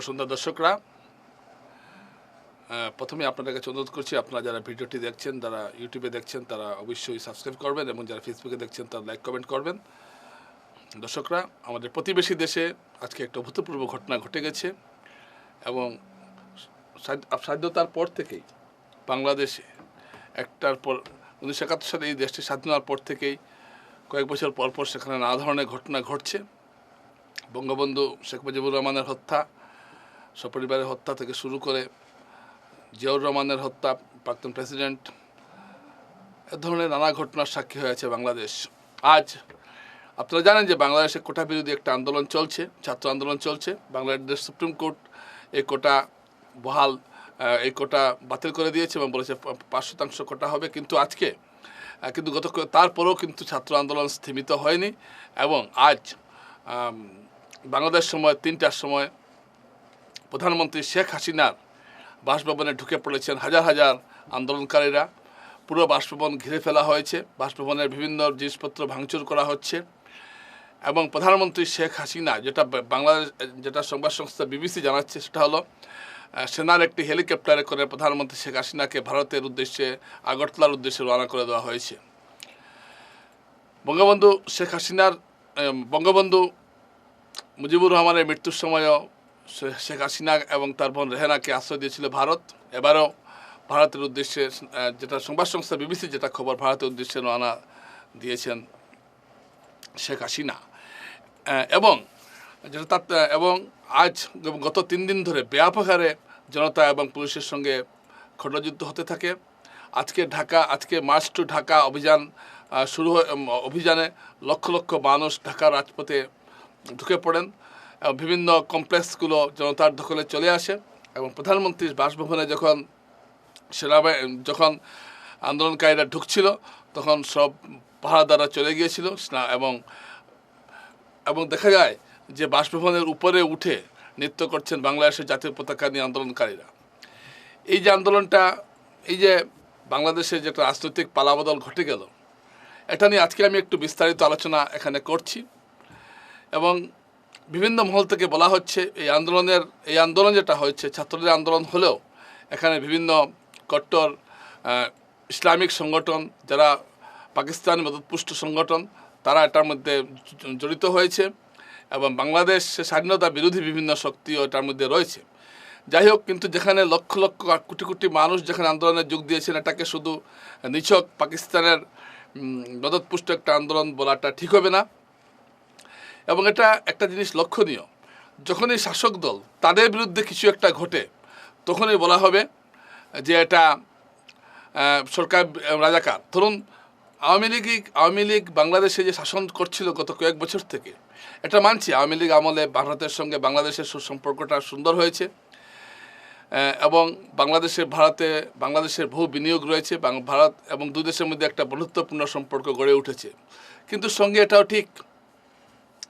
সন্ধ্যা দর্শকরা প্রথমে আপনাদের কাছে অনুরোধ করছি, আপনারা যারা ভিডিওটি দেখছেন, যারা ইউটিউবে দেখছেন, তারা অবশ্যই সাবস্ক্রাইব করবেন এবং যারা ফেসবুকে দেখছেন, তারা লাইক, কমেন্ট করবেন। দর্শকরা, আমাদের প্রতিবেশী দেশে আজকে একটা অভূতপূর্ব ঘটনা ঘটে গেছে এবং স্বাধ- স্বাধীনতার পর থেকেই বাংলাদেশে একটার পর, উনিশশো একাত্তর সালে এই দেশটি স্বাধীন হওয়ার পর থেকেই কয়েক বছর পর পর সেখানে নানা ধরনের ঘটনা ঘটছে। বঙ্গবন্ধু শেখ মুজিবুর রহমানের হত্যা সপরিবারের হত্যা থেকে শুরু করে জিয়াউর রহমানের হত্যা, প্রাক্তন প্রেসিডেন্ট, এ ধরনের নানা ঘটনার সাক্ষী হয়েছে বাংলাদেশ। আজ আপনারা জানেন যে বাংলাদেশে কোটা বিরোধী একটা আন্দোলন চলছে, ছাত্র আন্দোলন চলছে। বাংলাদেশ সুপ্রিম কোর্ট এই কোটা বহাল এই কোটা বাতিল করে দিয়েছে এবং বলেছে পাঁচ শতাংশ কোটা হবে। কিন্তু আজকে কিন্তু গত তারপরেও কিন্তু ছাত্র আন্দোলন স্থিমিত হয়নি এবং আজ বাংলাদেশ সময় তিনটার সময় প্রধানমন্ত্রী শেখ হাসিনার বাসভবনে ঢুকে পড়েছেন হাজার হাজার আন্দোলনকারীরা। পুরো বাসভবন ঘিরে ফেলা হয়েছে। বাসভবনের বিভিন্ন জিনিসপত্র ভাঙচুর করা হচ্ছে। এবং প্রধানমন্ত্রী শেখ হাসিনা যেটা বাংলাদেশ, যেটা সংবাদ সংস্থা বিবিসি জানাচ্ছে সেটা হলো সেনার একটি হেলিকপ্টারে করে প্রধানমন্ত্রী শেখ হাসিনাকে ভারতের উদ্দেশ্যে, আগরতলার উদ্দেশ্যে রওনা করে দেওয়া হয়েছে। বঙ্গবন্ধু শেখ হাসিনার বঙ্গবন্ধু মুজিবুর রহমানের মৃত্যুর সময়ও শেখ হাসিনা এবং তার বোন রেহেনাকে আশ্রয় দিয়েছিল ভারত। এবারও ভারতের উদ্দেশ্যে যেটা সংবাদ সংস্থা বিবিসি যেটা খবর, ভারতের উদ্দেশ্যে রওনা দিয়েছেন শেখ হাসিনা। এবং যেটা তার এবং আজ গত তিন দিন ধরে ব্যাপক হারে জনতা এবং পুলিশের সঙ্গে খণ্ডযুদ্ধ হতে থাকে। আজকে ঢাকা, আজকে মার্চ টু ঢাকা অভিযান শুরু অভিযানে লক্ষ লক্ষ মানুষ ঢাকার রাজপথে ঢুকে পড়েন। বিভিন্ন কমপ্লেক্সগুলো জনতার দখলে চলে আসে এবং প্রধানমন্ত্রীর বাসভবনে যখন সেনাবাহিনী, যখন আন্দোলনকারীরা ঢুকছিল, তখন সব পাহারাদাররা চলে গিয়েছিল। এবং এবং দেখা যায় যে বাসভবনের উপরে উঠে নৃত্য করছেন বাংলাদেশের জাতীয় পতাকা নিয়ে আন্দোলনকারীরা। এই যে আন্দোলনটা, এই যে বাংলাদেশে যেটা রাজনৈতিক পালাবদল ঘটে গেল, এটা নিয়ে আজকে আমি একটু বিস্তারিত আলোচনা এখানে করছি। এবং বিভিন্ন মহল থেকে বলা হচ্ছে এই আন্দোলনের, এই আন্দোলন যেটা হয়েছে ছাত্রদের আন্দোলন হলেও এখানে বিভিন্ন কট্টর ইসলামিক সংগঠন, যারা পাকিস্তান মদতপুষ্ট সংগঠন, তারা এটার মধ্যে জড়িত হয়েছে এবং বাংলাদেশ স্বাধীনতা বিরোধী বিভিন্ন শক্তিও এটার মধ্যে রয়েছে। যাই হোক, কিন্তু যেখানে লক্ষ লক্ষ কোটি কোটি মানুষ যেখানে আন্দোলনে যোগ দিয়েছেন, এটাকে শুধু নিছক পাকিস্তানের মদতপুষ্ট একটা আন্দোলন বলাটা ঠিক হবে না। এবং এটা একটা জিনিস লক্ষণীয়। যখনই শাসক দল তাদের বিরুদ্ধে কিছু একটা ঘটে, তখনই বলা হবে যে এটা সরকার রাজাকার। ধরুন, আওয়ামী লীগ আওয়ামী লীগ বাংলাদেশে যে শাসন করছিল গত কয়েক বছর থেকে, এটা মানছি, আওয়ামী লীগ আমলে ভারতের সঙ্গে বাংলাদেশের সুসম্পর্কটা সুন্দর হয়েছে এবং বাংলাদেশের ভারতে, বাংলাদেশের বহু বিনিয়োগ রয়েছে ভারত এবং দু দেশের মধ্যে একটা বন্ধুত্বপূর্ণ সম্পর্ক গড়ে উঠেছে। কিন্তু সঙ্গে এটাও ঠিক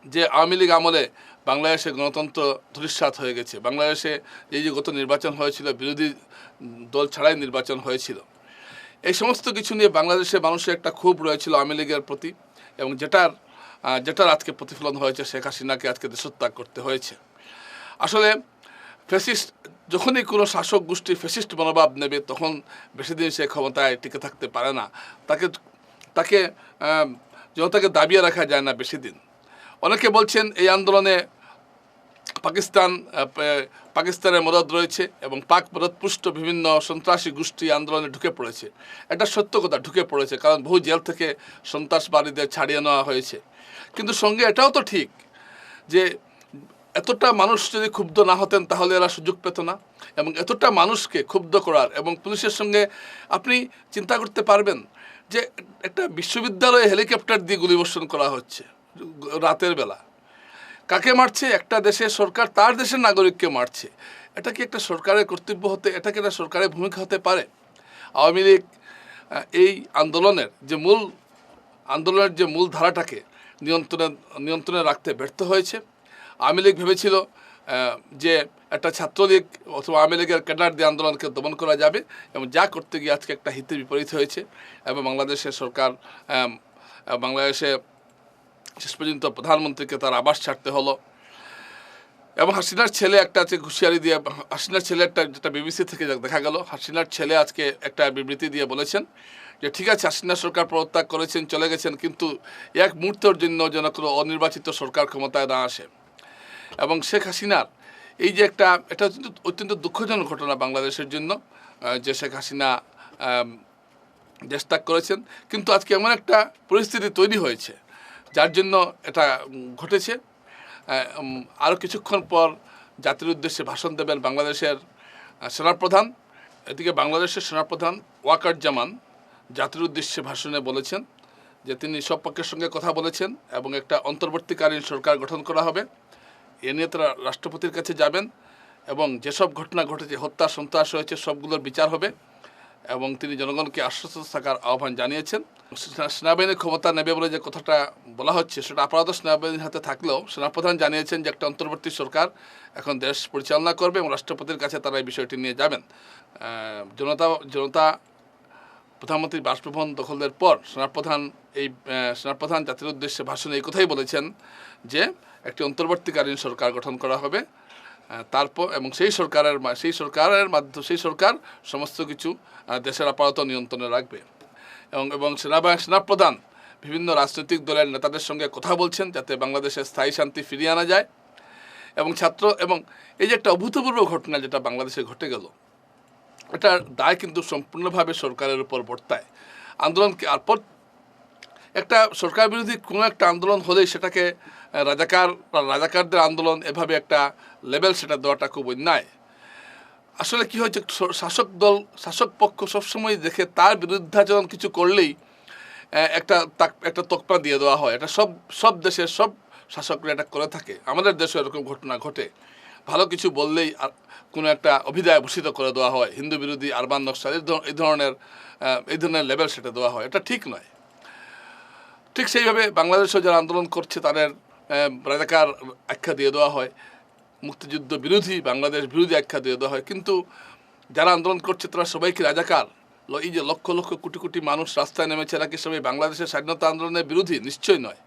যে আওয়ামী লীগ আমলে বাংলাদেশে গণতন্ত্র ধূলিসাৎ হয়ে গেছে। বাংলাদেশে এই যে গত নির্বাচন হয়েছিল, বিরোধী দল ছাড়াই নির্বাচন হয়েছিল। এই সমস্ত কিছু নিয়ে বাংলাদেশের মানুষের একটা ক্ষোভ রয়েছিল আওয়ামী লীগের প্রতি এবং যেটার যেটার আজকে প্রতিফলন হয়েছে, শেখ হাসিনাকে আজকে দেশত্যাগ করতে হয়েছে। আসলে ফ্যাসিস্ট, যখনই কোনো শাসক গোষ্ঠী ফ্যাসিস্ট মনোভাব নেবে, তখন বেশি দিন সে ক্ষমতায় টিকে থাকতে পারে না। তাকে তাকে জনতাকে দাবিয়ে রাখা যায় না বেশি দিন। অনেকে বলছেন এই আন্দোলনে পাকিস্তান পাকিস্তানের মদত রয়েছে এবং পাক মদতপুষ্ট বিভিন্ন সন্ত্রাসী গোষ্ঠী আন্দোলনে ঢুকে পড়েছে। এটা সত্য কথা, ঢুকে পড়েছে, কারণ বহু জেল থেকে সন্ত্রাসবাদীদের ছাড়িয়ে নেওয়া হয়েছে। কিন্তু সঙ্গে এটাও তো ঠিক যে এতটা মানুষ যদি ক্ষুব্ধ না হতেন তাহলে এরা সুযোগ পেত না এবং এতটা মানুষকে ক্ষুব্ধ করার এবং পুলিশের সঙ্গে আপনি চিন্তা করতে পারবেন যে একটা বিশ্ববিদ্যালয়ে হেলিকপ্টার দিয়ে গুলিবর্ষণ করা হচ্ছে। রাতের বেলা। কাকে মারছে? একটা দেশের সরকার, তার দেশের নাগরিককে মারছে। এটা কি একটা সরকারের কর্তব্য হতে, এটা কি একটা সরকারের ভূমিকা হতে পারে? আওয়ামী লীগ এই আন্দোলনের যে মূল, আন্দোলনের যে মূল ধারাটাকে নিয়ন্ত্রণে নিয়ন্ত্রণে রাখতে ব্যর্থ হয়েছে। আওয়ামী লীগ ভেবেছিল যে একটা ছাত্রলীগ অথবা আওয়ামী লীগের ক্যাডার দিয়ে আন্দোলনকে দমন করা যাবে এবং যা করতে গিয়ে আজকে একটা হিতে বিপরীত হয়েছে। এবং বাংলাদেশের সরকার বাংলাদেশে শেষ পর্যন্ত প্রধানমন্ত্রীকে তার আবাস ছাড়তে হলো। এবং হাসিনার ছেলে একটা আছে ঘুষিয়ারি দিয়ে, হাসিনার ছেলে একটা যেটা বিবিসি থেকে দেখা গেল, হাসিনার ছেলে আজকে একটা বিবৃতি দিয়ে বলেছেন যে, ঠিক আছে, হাসিনা সরকার পদত্যাগ করেছেন, চলে গেছেন, কিন্তু এক মুহূর্তের জন্য যেন কোনো অনির্বাচিত সরকার ক্ষমতায় না আসে। এবং শেখ হাসিনার এই যে একটা, এটা অত্যন্ত দুঃখজনক ঘটনা বাংলাদেশের জন্য যে শেখ হাসিনা দেশ ত্যাগ করেছেন। কিন্তু আজকে এমন একটা পরিস্থিতি তৈরি হয়েছে যার জন্য এটা ঘটেছে। আরও কিছুক্ষণ পর জাতির উদ্দেশ্যে ভাষণ দেবেন বাংলাদেশের সেনাপ্রধান। এদিকে বাংলাদেশের সেনাপ্রধান ওয়াকার জামান জাতির উদ্দেশ্যে ভাষণে বলেছেন যে তিনি সব পক্ষের সঙ্গে কথা বলেছেন এবং একটা অন্তর্বর্তীকালীন সরকার গঠন করা হবে। এ নিয়ে তারা রাষ্ট্রপতির কাছে যাবেন এবং যেসব ঘটনা ঘটেছে, হত্যা, সন্ত্রাস হয়েছে, সবগুলোর বিচার হবে। এবং তিনি জনগণকে আশ্বস্ত থাকার আহ্বান জানিয়েছেন। সেনা- সেনাবাহিনীর ক্ষমতা নেবে বলে যে কথাটা বলা হচ্ছে, সেটা আপাতত সেনাবাহিনীর হাতে থাকলেও সেনাপ্রধান জানিয়েছেন যে একটা অন্তর্বর্তী সরকার এখন দেশ পরিচালনা করবে এবং রাষ্ট্রপতির কাছে তারা এই বিষয়টি নিয়ে যাবেন। জনতা জনতা প্রধানমন্ত্রীর বাসভবন দখলের পর সেনাপ্রধান এই সেনাপ্রধান জাতির উদ্দেশ্যে ভাষণে এই কথাই বলেছেন যে একটি অন্তর্বর্তীকালীন সরকার গঠন করা হবে। তারপর এবং সেই সরকারের সেই সরকারের মাধ্যমে সেই সরকার সমস্ত কিছু দেশের আপাতত নিয়ন্ত্রণে রাখবে। এবং এবং সেনাবাহিনী, সেনাপ্রধান, বিভিন্ন রাজনৈতিক দলের নেতাদের সঙ্গে কথা বলছেন যাতে বাংলাদেশে স্থায়ী শান্তি ফিরিয়ে আনা যায়। এবং ছাত্র, এবং এই যে একটা অভূতপূর্ব ঘটনা যেটা বাংলাদেশে ঘটে গেল এটার দায় কিন্তু সম্পূর্ণভাবে সরকারের উপর বর্তায়। আন্দোলনকে আর পর একটা সরকার বিরোধী কোনো একটা আন্দোলন হলেই সেটাকে রাজাকার রাজাকারদের আন্দোলন এভাবে একটা লেভেল সেটা দেওয়াটা খুব অন্যায় আসলে কি হয়েছে শাসক দল, শাসক পক্ষ সবসময় দেখে তার বিরুদ্ধাচরণ কিছু করলেই একটা তাক, একটা তকপা দিয়ে দেওয়া হয়। এটা সব সব দেশের সব শাসকরা এটা করে থাকে। আমাদের দেশে এরকম ঘটনা ঘটে। ভালো কিছু বললেই কোনো একটা অভিধায় ভূষিত করে দেওয়া হয়। হিন্দু বিরোধী, আরবান নকশাল, এই ধরনের এই ধরনের লেভেল সেটা দেওয়া হয়। এটা ঠিক নয়। ঠিক সেইভাবে বাংলাদেশেও যারা আন্দোলন করছে, তাদের রাজাকার আখ্যা দিয়ে দেওয়া হয়। মুক্তিযুদ্ধ বিরোধী, বাংলাদেশ বিরোধী আখ্যা দিয়ে দেওয়া হয়। কিন্তু যারা আন্দোলন করছে, তারা সবাইকে রাজাকার? এই যে লক্ষ লক্ষ কোটি কোটি মানুষ রাস্তায় নেমেছে, এরা কি সবাই বাংলাদেশের স্বাধীনতা আন্দোলনের বিরোধী? নিশ্চয়ই নয়।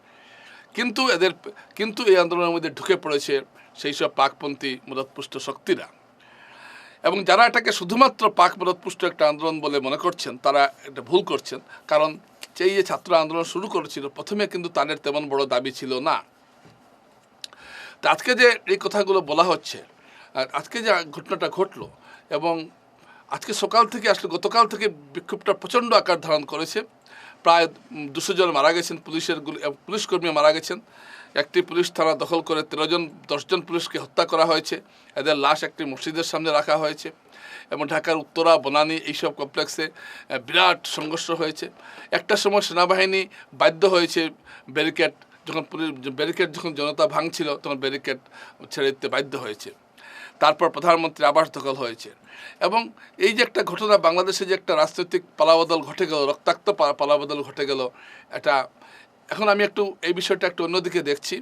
কিন্তু এদের, কিন্তু এই আন্দোলনের মধ্যে ঢুকে পড়েছে সেই সব পাকপন্থী মদতপুষ্ট শক্তিরা। এবং যারা এটাকে শুধুমাত্র পাক মদতপুষ্ট একটা আন্দোলন বলে মনে করছেন, তারা এটা ভুল করছেন। কারণ সেই যে ছাত্র আন্দোলন শুরু করেছিল, প্রথমে কিন্তু তাদের তেমন বড় দাবি ছিল না। তা আজকে যে এই কথাগুলো বলা হচ্ছে আজকে যে ঘটনাটা ঘটলো এবং আজকে সকাল থেকে আসলে, গতকাল থেকে বিক্ষোভটা প্রচণ্ড আকার ধারণ করেছে। প্রায় দুশো জন মারা গেছেন পুলিশের পুলিশ কর্মী মারা গেছেন। একটি পুলিশ থানা দখল করে তেরো জন দশজন পুলিশকে হত্যা করা হয়েছে। এদের লাশ একটি মসজিদের সামনে রাখা হয়েছে এবং ঢাকার উত্তরা, বনানী এইসব কমপ্লেক্সে বিরাট সংঘর্ষ হয়েছে। একটা সময় সেনাবাহিনী বাধ্য হয়েছে ব্যারিকেড যখন ব্যারিকেড যখন জনতা ভাঙছিল, তখন ব্যারিকেড ছেড়ে দিতে বাধ্য হয়েছে। তারপর প্রধানমন্ত্রী আবাস দখল হয়েছে। এবং এই যে একটা ঘটনা, বাংলাদেশে যে একটা রাজনৈতিক পালাবদল ঘটে গেল, রক্তাক্ত পালাবদল ঘটে গেল, এটা এখন আমি একটু এই বিষয়টা একটু অন্যদিকে দেখছি।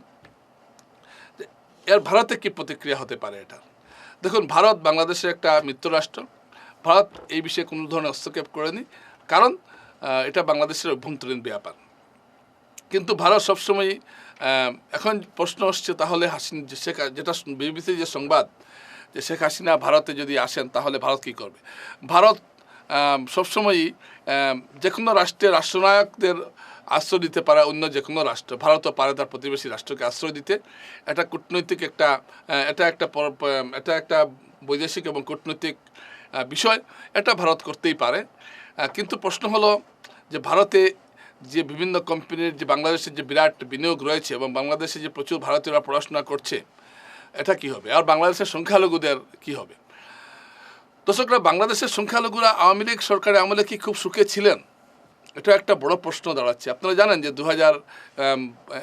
এর ভারতে কি প্রতিক্রিয়া হতে পারে এটা? দেখুন, ভারত বাংলাদেশের একটা মিত্ররাষ্ট্র ভারত এই বিষয়ে কোনো ধরনের হস্তক্ষেপ করেনি। কারণ এটা বাংলাদেশের অভ্যন্তরীণ ব্যাপার। কিন্তু ভারত সবসময় এখন প্রশ্ন আসছে তাহলে হাসিন শেখ, যেটা বিবিসির যে সংবাদ, যে শেখ হাসিনা ভারতে যদি আসেন তাহলে ভারত কী করবে? ভারত সবসময়ই যে কোনো রাষ্ট্রের রাষ্ট্রনায়কদের আশ্রয় দিতে পারে অন্য যে কোনো রাষ্ট্র। ভারতও পারে তার প্রতিবেশী রাষ্ট্রকে আশ্রয় দিতে। এটা কূটনৈতিক একটা এটা একটা এটা একটা বৈদেশিক এবং কূটনৈতিক বিষয়। এটা ভারত করতেই পারে। কিন্তু প্রশ্ন হলো যে ভারতে যে বিভিন্ন কোম্পানির যে বাংলাদেশের যে বিরাট বিনিয়োগ রয়েছে এবং বাংলাদেশে যে প্রচুর ভারতীয়রা পড়াশোনা করছে, এটা কি হবে? আর বাংলাদেশের সংখ্যালঘুদের কি হবে? দর্শকরা, বাংলাদেশের সংখ্যালঘুরা আওয়ামী লীগ সরকারের আমলে কি খুব সুখে ছিলেন? এটা একটা বড় প্রশ্ন দাঁড়াচ্ছে। আপনারা জানেন যে দু হাজার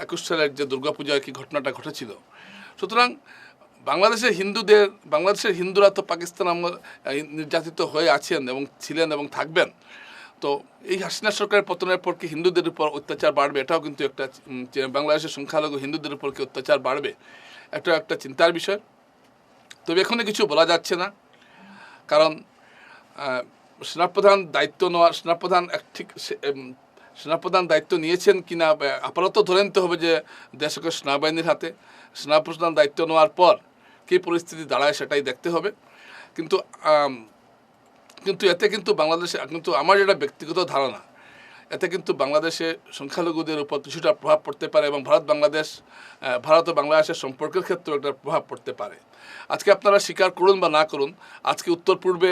একুশ সালের যে দুর্গাপূজায় কি ঘটনাটা ঘটেছিল? সুতরাং বাংলাদেশের হিন্দুদের, বাংলাদেশের হিন্দুরা তো পাকিস্তান নির্যাতিত হয়ে আছেন এবং ছিলেন এবং থাকবেন। তো এই হাসিনা সরকারের পতনের পর কি হিন্দুদের উপর অত্যাচার বাড়বে? এটাও কিন্তু একটা বাংলাদেশের সংখ্যালঘু হিন্দুদের উপর কি অত্যাচার বাড়বে? এটা একটা চিন্তার বিষয়। তবে এখনই কিছু বলা যাচ্ছে না। কারণ সেনাপ্রধান দায়িত্ব নেওয়া, সেনাপ্রধান এক ঠিক সেনাপ্রধান দায়িত্ব নিয়েছেন কিনা, বা আপাতত ধরে নিতে হবে যে দেশকে সেনাবাহিনীর হাতে। সেনাপ্রধান দায়িত্ব নেওয়ার পর কী পরিস্থিতি দাঁড়ায় সেটাই দেখতে হবে। কিন্তু কিন্তু এতে কিন্তু বাংলাদেশে, কিন্তু আমার যেটা ব্যক্তিগত ধারণা, এতে কিন্তু বাংলাদেশে সংখ্যালঘুদের উপর কিছুটা প্রভাব পড়তে পারে এবং ভারত বাংলাদেশ ভারত ও বাংলাদেশের সম্পর্কের ক্ষেত্রেও একটা প্রভাব পড়তে পারে। আজকে আপনারা স্বীকার করুন বা না করুন, আজকে উত্তর পূর্বে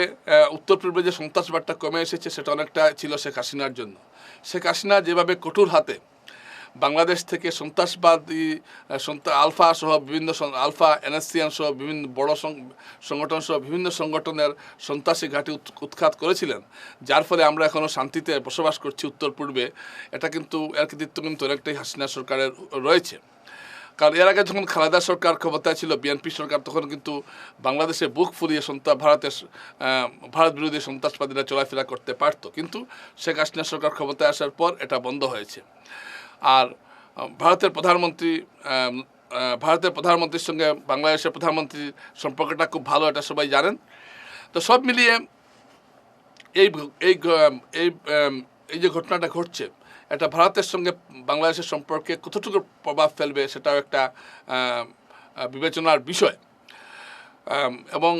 উত্তর পূর্বে যে সন্ত্রাসবাদটা কমে এসেছে সেটা অনেকটা ছিল শেখ হাসিনার জন্য। শেখ হাসিনা যেভাবে কঠোর হাতে বাংলাদেশ থেকে সন্ত্রাসবাদী আলফা সহ বিভিন্ন আলফা এনএসসিয়ান সহ বিভিন্ন বড় সংগঠন সহ বিভিন্ন সংগঠনের সন্ত্রাসী ঘাঁটি উৎখাত করেছিলেন। যার ফলে আমরা এখনও শান্তিতে বসবাস করছি উত্তর পূর্বে। এটা কিন্তু এর কৃতিত্ব কিন্তু অনেকটাই হাসিনা সরকারের রয়েছে। কারণ এর আগে যখন খালেদা সরকার ক্ষমতায় ছিল, বিএনপি সরকার, তখন কিন্তু বাংলাদেশে বুক ফুরিয়ে সন্ত্রাস ভারতের ভারত বিরোধী সন্ত্রাসবাদীরা চলাফেরা করতে পারত। কিন্তু শেখ হাসিনা সরকার ক্ষমতায় আসার পর এটা বন্ধ হয়েছে। আর ভারতের প্রধানমন্ত্রী ভারতের প্রধানমন্ত্রীর সঙ্গে বাংলাদেশের প্রধানমন্ত্রীর সম্পর্কটা খুব ভালো, এটা সবাই জানেন। তো সব মিলিয়ে এই এই এই এই যে ঘটনাটা ঘটছে, এটা ভারতের সঙ্গে বাংলাদেশের সম্পর্কে কতটুকু প্রভাব ফেলবে সেটাও একটা বিবেচনার বিষয়। এবং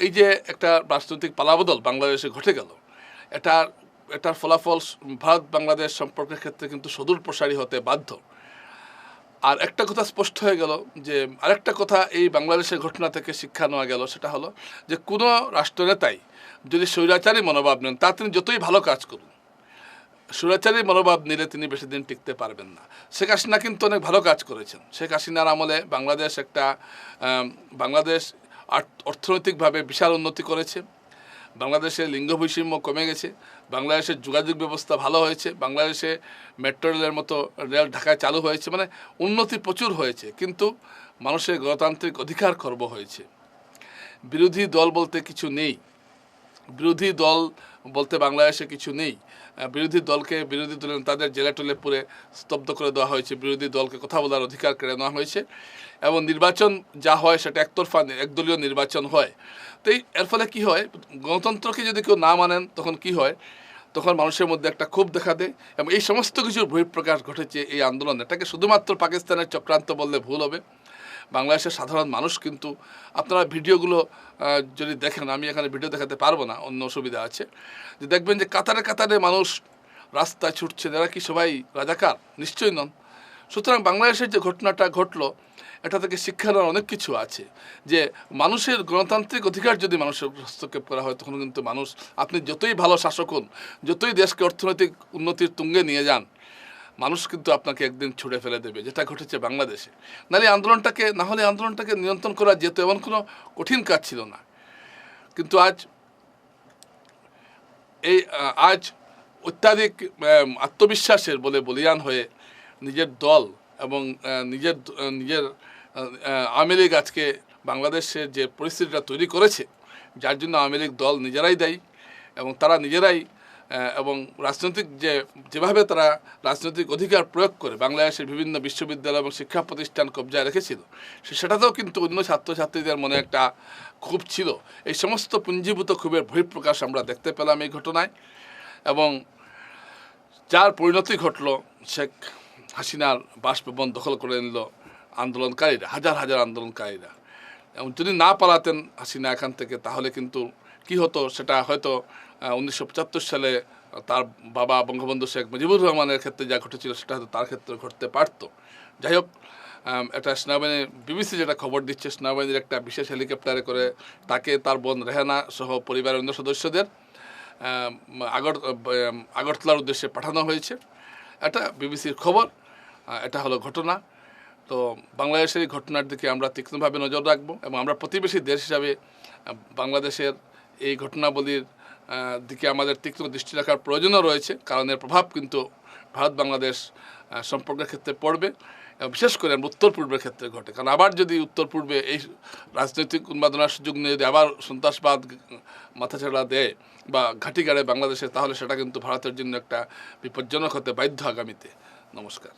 এই যে একটা রাজনৈতিক পালাবদল বাংলাদেশে ঘটে গেল এটা এটার ফলাফল ভারত বাংলাদেশ সম্পর্কের ক্ষেত্রে কিন্তু সদূর প্রসারী হতে বাধ্য। আর একটা কথা স্পষ্ট হয়ে গেল যে, আরেকটা কথা এই বাংলাদেশের ঘটনা থেকে শিক্ষা নেওয়া গেল, সেটা হলো যে, কোনো রাষ্ট্রনেতাই যদি স্বৈরাচারী মনোভাব নেন, তা তিনি যতই ভালো কাজ করুন, স্বৈরাচারী মনোভাব নিলে তিনি বেশি দিন টিকতে পারবেন না। শেখ হাসিনা কিন্তু অনেক ভালো কাজ করেছেন। শেখ হাসিনার আমলে বাংলাদেশ একটা বাংলাদেশ অর্থনৈতিকভাবে বিশাল উন্নতি করেছে। বাংলাদেশের লিঙ্গ বৈষম্য কমে গেছে। বাংলাদেশের যোগাযোগ ব্যবস্থা ভালো হয়েছে, বাংলাদেশে মেট্রো রেলের মতো রেল ঢাকায় চালু হয়েছে মানে উন্নতি প্রচুর হয়েছে, কিন্তু মানুষের গণতান্ত্রিক অধিকার খর্ব হয়েছে। বিরোধী দল বলতে কিছু নেই। বিরোধী দল বলতে বাংলাদেশে কিছু নেই। বিরোধী দলকে বিরোধী দলের তাদের জেলে টলে পুরে স্তব্ধ করে দেওয়া হয়েছে। বিরোধী দলকে কথা বলার অধিকার কেড়ে নেওয়া হয়েছে এবং নির্বাচন যা হয় সেটা একতরফা একদলীয় নির্বাচন হয়। তো এর ফলে কি হয়? গণতন্ত্রকে যদি কেউ না মানেন, তখন কি হয়? তখন মানুষের মধ্যে একটা ক্ষোভ দেখা দেয় এবং এই সমস্ত কিছুর বহিঃপ্রকাশ ঘটেছে এই আন্দোলন। এটাকে শুধুমাত্র পাকিস্তানের চক্রান্ত বললে ভুল হবে। বাংলাদেশের সাধারণ মানুষ কিন্তু আপনারা ভিডিওগুলো যদি দেখেন, আমি এখানে ভিডিও দেখাতে পারব না, অন্য অসুবিধা আছে। যে দেখবেন যে কাতারে কাতারে মানুষ রাস্তায় ছুটছে, এরা কি সবাই রাজাকার? নিশ্চয়ই নন। সুতরাং বাংলাদেশের যে ঘটনাটা ঘটলো, এটা থেকে শিক্ষা নেওয়ার অনেক কিছু আছে। যে মানুষের গণতান্ত্রিক অধিকার যদি মানুষের হস্তক্ষেপ করা হয়, তখন কিন্তু মানুষ, আপনি যতই ভালো শাসক হন, যতই দেশকে অর্থনৈতিক উন্নতির তুঙ্গে নিয়ে যান মানুষ কিন্তু আপনাকে একদিন ছুড়ে ফেলে দেবে, যেটা ঘটেছে বাংলাদেশে। নাহলে আন্দোলনটাকে, না হলে আন্দোলনটাকে নিয়ন্ত্রণ করা যেত, এমন কোনো কঠিন কাজ ছিল না। কিন্তু আজ এই আজ অত্যাধিক আত্মবিশ্বাসের বলে বলিয়ান হয়ে নিজের দল এবং নিজের নিজের আওয়ামী লীগ আজকে বাংলাদেশের যে পরিস্থিতিটা তৈরি করেছে, যার জন্য আওয়ামী লীগ দল নিজেরাই দেয় এবং তারা নিজেরাই এবং রাজনৈতিক যে, যেভাবে তারা রাজনৈতিক অধিকার প্রয়োগ করে বাংলাদেশের বিভিন্ন বিশ্ববিদ্যালয় এবং শিক্ষা প্রতিষ্ঠান কবজায় রেখেছিল সেটাতেও কিন্তু অন্য ছাত্রছাত্রীদের মনে একটা ক্ষোভ ছিল। এই সমস্ত পুঞ্জীভূত ক্ষোভের বহিঃপ্রকাশ আমরা দেখতে পেলাম এই ঘটনায় এবং যার পরিণতি ঘটল, শেখ হাসিনার বাসভবন দখল করে নিল আন্দোলনকারীরা, হাজার হাজার আন্দোলনকারীরা। এবং যদি না পালাতেন হাসিনা এখান থেকে, তাহলে কিন্তু কি হতো, সেটা হয়তো উনিশশো পঁচাত্তর সালে তার বাবা বঙ্গবন্ধু শেখ মুজিবুর রহমানের ক্ষেত্রে যা ঘটেছিল সেটা হয়তো তার ক্ষেত্রে ঘটতে পারতো। যাই হোক এটা সেনাবাহিনী, বিবিসি যেটা খবর দিচ্ছে, সেনাবাহিনীর একটা বিশেষ হেলিকপ্টারে করে তাকে তার বোন রেহানা সহ পরিবারের অন্য সদস্যদের আগর আগরতলার উদ্দেশ্যে পাঠানো হয়েছে। এটা বিবিসির খবর এটা হলো ঘটনা। তো বাংলাদেশের এই ঘটনার দিকে আমরা তীক্ষ্ণভাবে নজর রাখব এবং আমরা প্রতিবেশী দেশ হিসাবে বাংলাদেশের এই ঘটনাবলীর দিকে আমাদের তীক্ষ্ণ দৃষ্টি রাখার প্রয়োজনও রয়েছে। কারণ এর প্রভাব কিন্তু ভারত বাংলাদেশ সম্পর্কের ক্ষেত্রে পড়বে এবং বিশেষ করে আমরা উত্তর পূর্বের ক্ষেত্রে ঘটে। কারণ আবার যদি উত্তর পূর্বে এই রাজনৈতিক উন্মাদনার সুযোগ নিয়ে যদি আবার সন্ত্রাসবাদ মাথাছাড়া দেয় বা ঘাঁটি গাড়ে বাংলাদেশে, তাহলে সেটা কিন্তু ভারতের জন্য একটা বিপজ্জনক হতে বাধ্য আগামীতে। নমস্কার।